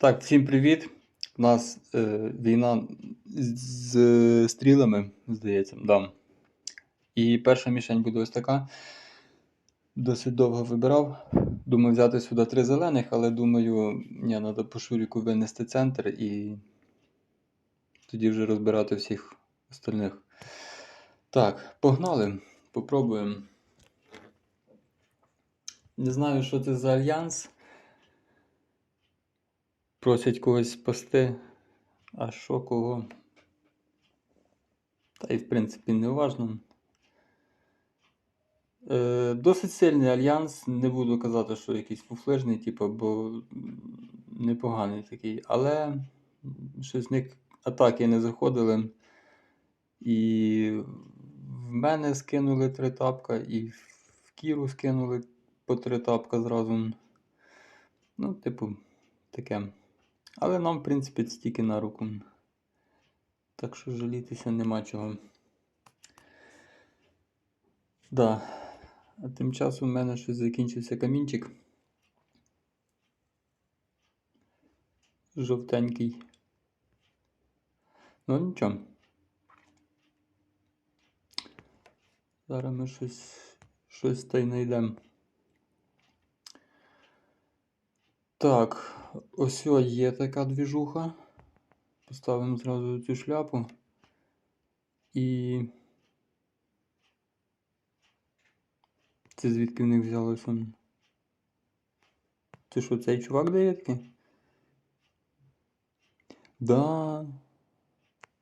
Так, всім привіт. У нас е, війна з, з стрілами, здається, да. І перша мішень буде ось така. Досить довго вибирав. Думав взяти сюди три зелених, але думаю, ні, треба по шуріку винести центр і тоді вже розбирати всіх остальних. Так, погнали. Попробуємо. Не знаю, що це за альянс. Просять когось спасти. А що кого? Та й в принципі не важно. Е, досить сильний альянс. Не буду казати, що якийсь фуфлежний, типу, бо непоганий такий. Але щось в них атаки не заходили. І в мене скинули три тапка, і в Кіру скинули по три тапка зразу. Ну, типу, таке. Але нам, в принципі, стільки на руку. Так що жалітися нема чого. Да. А тим часом в мене щось закінчився камінчик. Жовтенький. Ну нічого. Зараз ми щось, щось та й знайдемо. Так, ось є така двіжуха. Поставимо зразу цю шляпу. І. Це звідки в них взялося? Це що, цей чувак дає таке? Да.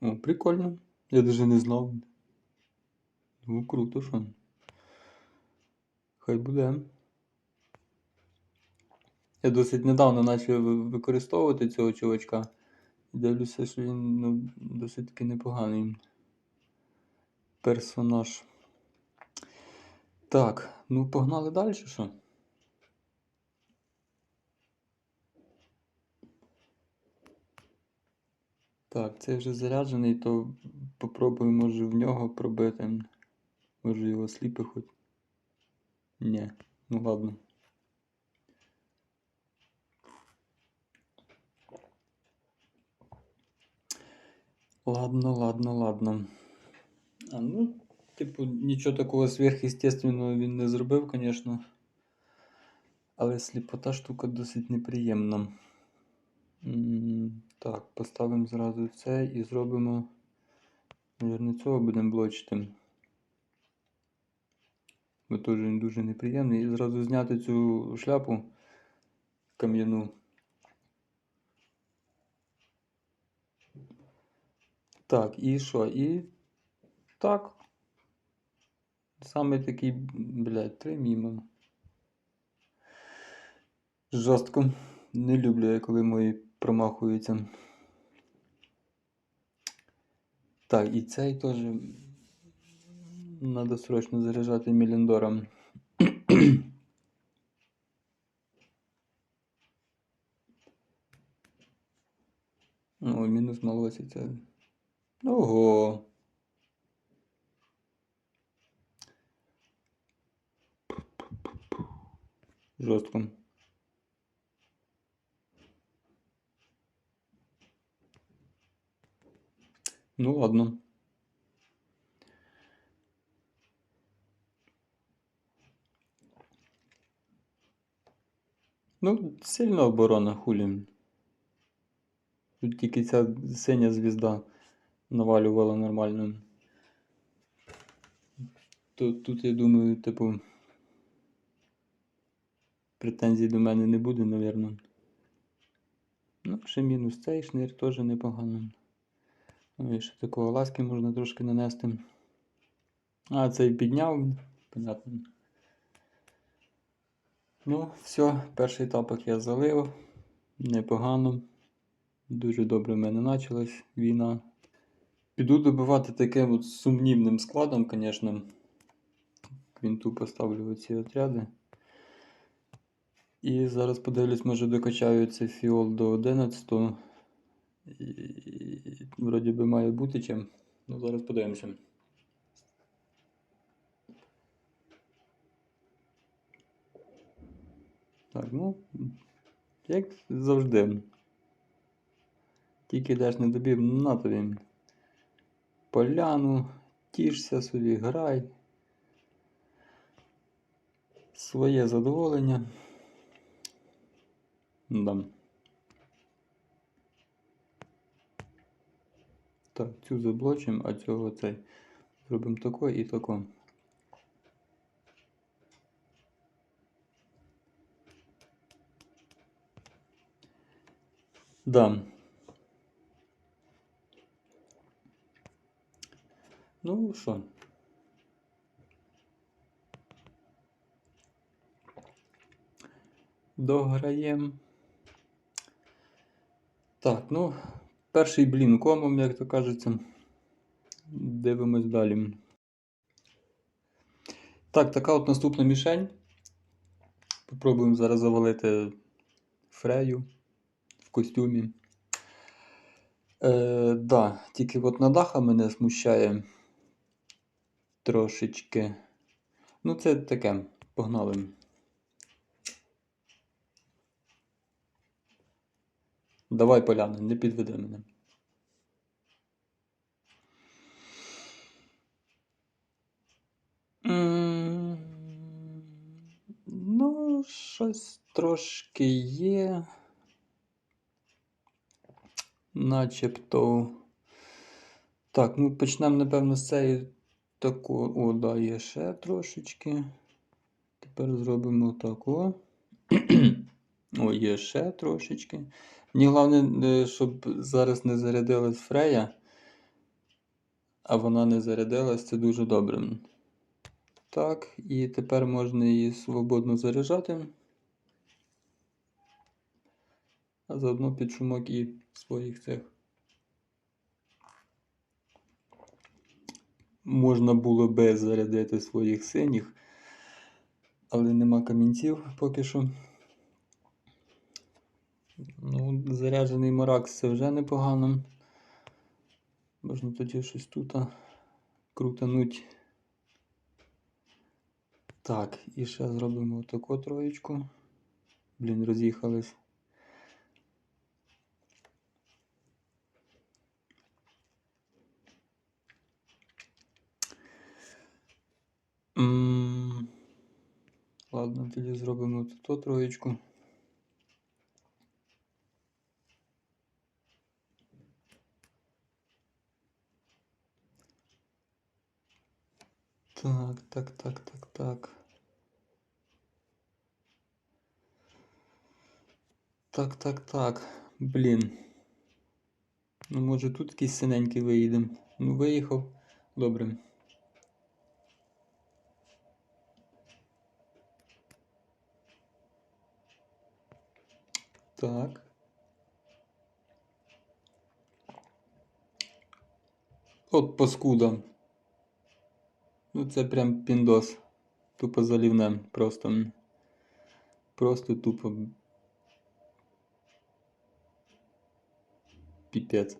О, прикольно. Я даже не знав. Ну, круто, що. Хай буде. Я досить недавно почав використовувати цього чувачка. Дивлюся, що він ну, досить таки непоганий персонаж. Так, ну погнали далі, що? Так, цей вже заряджений, то попробуємо, може, в нього пробити. Може його сліпи хоч. Ні, ну ладно. Ладно, ладно, ладно. А ну, типу, нічого такого сверхъестественного він не зробив, звісно. Але сліпота штука досить неприємна. Так, поставимо зразу це і зробимо. Навірно, цього будемо блочити. Бо теж він дуже неприємний. І зразу зняти цю шляпу кам'яну. Так, і що? І так. Саме такий, блядь, три мімо. Жорстко. Не люблю я, коли мої промахуються. Так, і цей теж. Надо срочно заряджати міліндором. О, мінус малосі це. Ого. Жорстко. Ну ладно. Ну, сильна оборона хулі. Тут тільки ця синя звізда навалювала нормально. Тут, тут я думаю, типу, претензій до мене не буде, напевно. Ну, ще мінус цей шнир теж непогано. Ну, і ще такого ласки можна трошки нанести. А, цей підняв, понятно. Ну, все, перший тапок я залив. Непогано. Дуже добре в мене почалась війна. Піду добивати таким от сумнівним складом, звісно. Квінту поставлю ці отряди. І зараз подивлюсь, може докачаю цей фіол до 11. І, вроді би має бути чим. Ну, зараз подивимося. Так, ну, як завжди. Тільки йдеш не добів, на тобі. Поляну, тішся собі, грай. Своє задоволення. Да. Так, цю заблочимо, а цього цей. Зробимо тако і тако. Да. Ну що? Дограємо. Так, ну, перший блін комом, як то кажеться. Дивимось далі. Так, така от наступна мішень. Попробуємо зараз завалити фрею в костюмі. Е, да, тільки от на даха мене смущає трошечки. Ну, це таке, погнали. Давай, поляни, не підведи мене. Ну, щось трошки є. Начебто. Так, ну почнемо, напевно, з цієї тако. О, да, є ще трошечки. Тепер зробимо тако. О, є ще трошечки. Мені головне, е, щоб зараз не зарядилась фрея, а вона не зарядилась, це дуже добре. Так, і тепер можна її свободно заряджати. А заодно під шумок і своїх цих. Можна було би зарядити своїх синіх, але нема камінців поки що. Ну, заряджений Маракс це вже непогано. Можна тоді щось тут крутануть. Так, і ще зробимо таку троєчку. Блін, роз'їхались. М, Тоді зробимо тут троєчку. Так, так, так, так, так. Так, так, так. Блін. Ну, може тут якийсь синенький виїдемо. Ну, виїхав. Добре. Так. От паскуда. Ну, це прям піндос. Тупо залівне. Просто. м. Просто тупо. Піпець.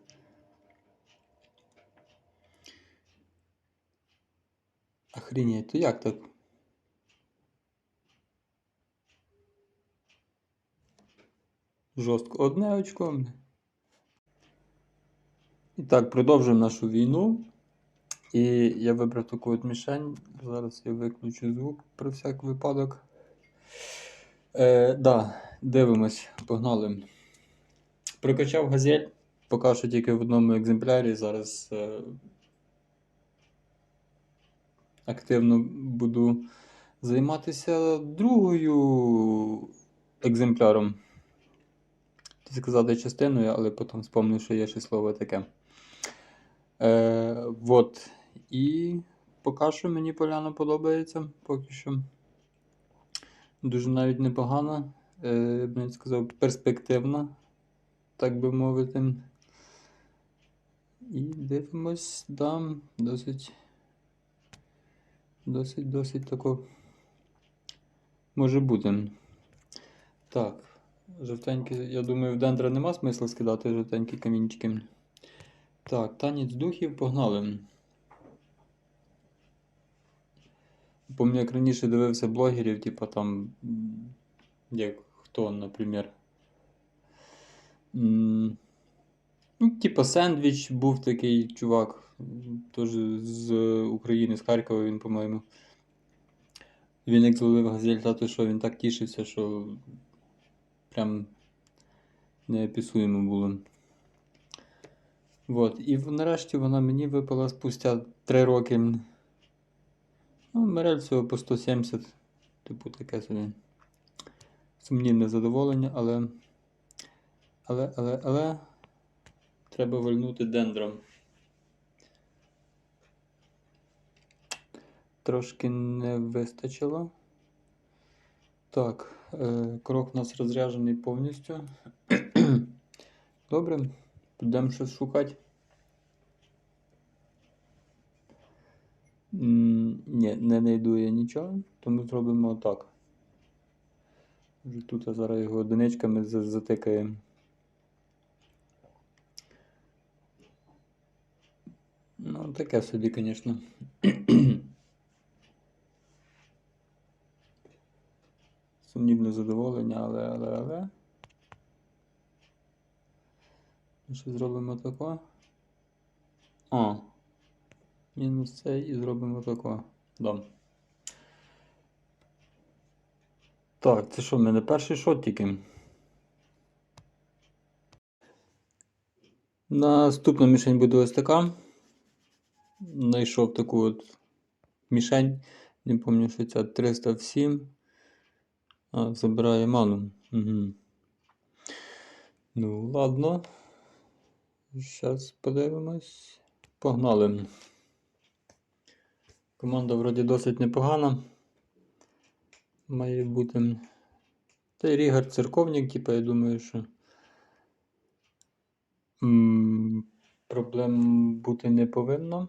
Охренеть, то як так? Жорстко. Одне очко. І так, продовжуємо нашу війну. І я вибрав таку от мішень. Зараз я виключу звук про всяк випадок. Е, да, дивимось, погнали. Прокачав газель, поки що тільки в одному екземплярі. Зараз е, активно буду займатися другою екземпляром. Сказати частиною, але потім спомнив, що є ще слово таке. Е, вот. І поки що мені поляна подобається. Поки що. Дуже навіть непогана. Е, я б навіть сказав, перспективна, так би мовити. І дивимось, да, досить. Досить, досить тако може бути. Так, жовтенькі, я думаю, в дендра нема смисла скидати жовтенькі камінчики. Так, танець духів погнали. Помню, як раніше дивився блогерів, типу там, як хто, наприклад. Ну, типа сендвіч був такий чувак, теж з України, з Харкова він, по-моєму. Він як зловив газель, то що він так тішився, що прям неописуємо було. Вот. І нарешті вона мені випала спустя 3 роки. Ну, мерель всього по 170. Типу таке собі. Сумнівне задоволення, але. Але, але, але. Треба вальнути дендром. Трошки не вистачило. Так, крок у нас розряджений повністю. Добре, підемо щось шукати. Ні, не знайду я нічого, тому зробимо так. Вже тут зараз його одиничками затикаємо. Ну, таке собі, звісно. Сумнівне задоволення, але, але, але. Що зробимо тако? А. Мінус цей і зробимо тако. Да. Так, це що, в мене перший шот тільки. Наступна мішень буде ось така. Знайшов таку от мішень. Не пам'ятаю, що це 307. А, забирає ману. Угу. Ну, ладно. Зараз подивимось. Погнали. Команда вроді досить непогана. Має бути. Та й Рігар церковник, типу, я думаю, що. м, Проблем бути не повинно.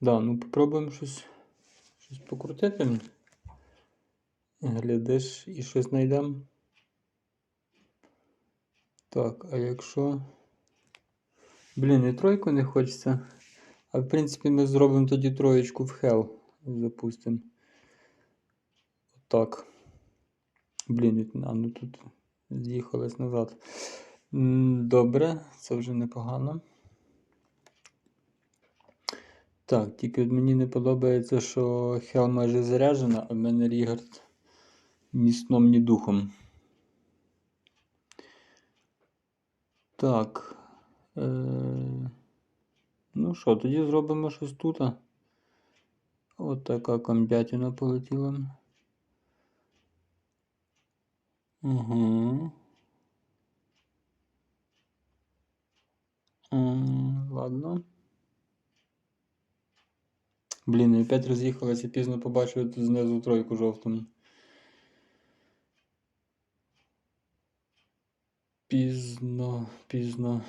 Да, ну попробуємо щось, щось покрутити. Глядиш і щось знайдемо. Так, а якщо. Блін, і тройку не хочеться. А в принципі ми зробимо тоді троєчку в Hell. Запустимо. Так. Блін, а ну тут з'їхалось назад. Добре, це вже непогано. Так, тільки мені не подобається, що Hell майже заряджена, а в мене Рігард ні сном, ні духом. Так. Е... Ну що, тоді зробимо щось тут. От така комбятина полетіла. Угу. Ладно. Блін, і опять роз'їхалася, пізно побачив тут знизу тройку жовту. Пізно, пізно.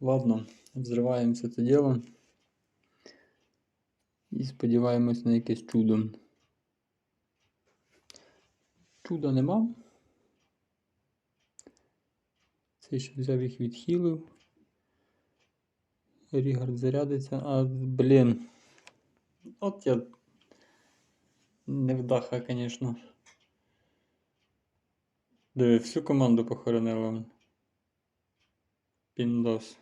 Ладно, взриваємося це діло. І сподіваємось на якесь чудо. Чуда нема. Цей ще взяв їх відхилив. Рігард зарядиться. А, блін. От я невдаха, звісно. Диви, всю команду похоронила. Піндос.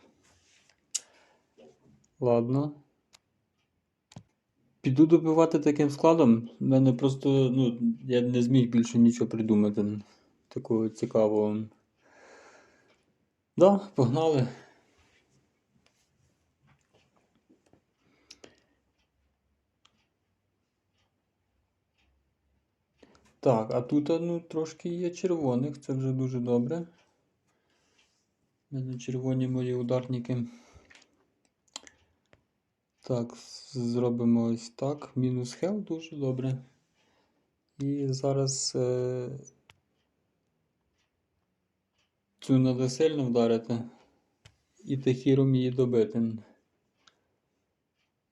Ладно. Піду добивати таким складом. У мене просто, ну, я не зміг більше нічого придумати. Такого цікавого. Да, погнали. Так, а тут ну, трошки є червоних, це вже дуже добре. Червоні мої ударники. Так, зробимо ось так. Мінус хел дуже добре. І зараз е... цю треба сильно вдарити. І тахіром її добити.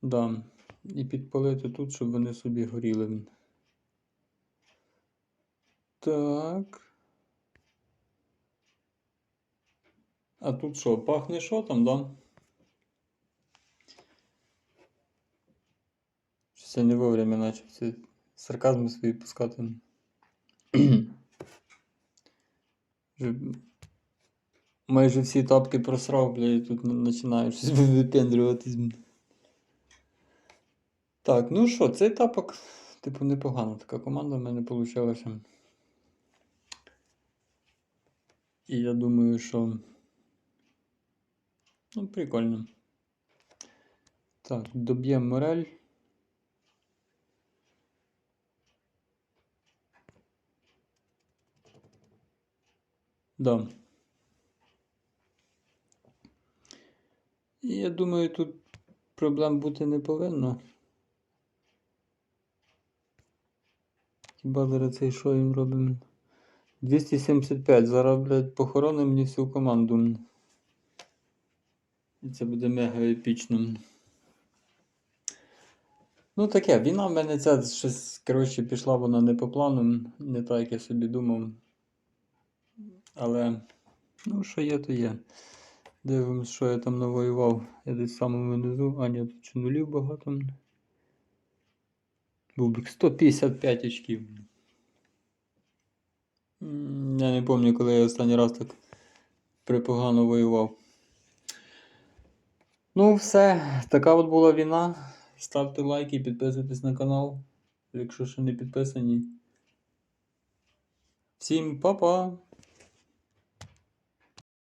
Да. І підпалити тут, щоб вони собі горіли. Так. А тут що, пахне що там, да? Щось я не вовремя почав ці сарказми свої пускати. Майже всі тапки просрав, бля, і тут починаю щось випендрюватись. Так, ну що, цей тапок, типу, непогана така команда в мене вийшла. І я думаю, що. Ну, прикольно. Так, доб'ємо морель. Да. І я думаю, тут проблем бути не повинно. Хіба зараз цей що їм робимо? 275. Зараз, блядь, похоронимо мені всю команду. І це буде мега епічно. Ну таке, війна в мене ця щось, коротше, пішла вона не по плану, не так, як я собі думав. Але, ну, що є, то є. Дивимось, що я там навоював. Я десь в самому низу. А, ні, тут чи нулів багато. Бубик 155 очків. Я не пам'ятаю, коли я останній раз так припогано воював. Ну, все, така от була війна. Ставте лайки, підписуйтесь на канал, якщо ще не підписані. Всім па-па!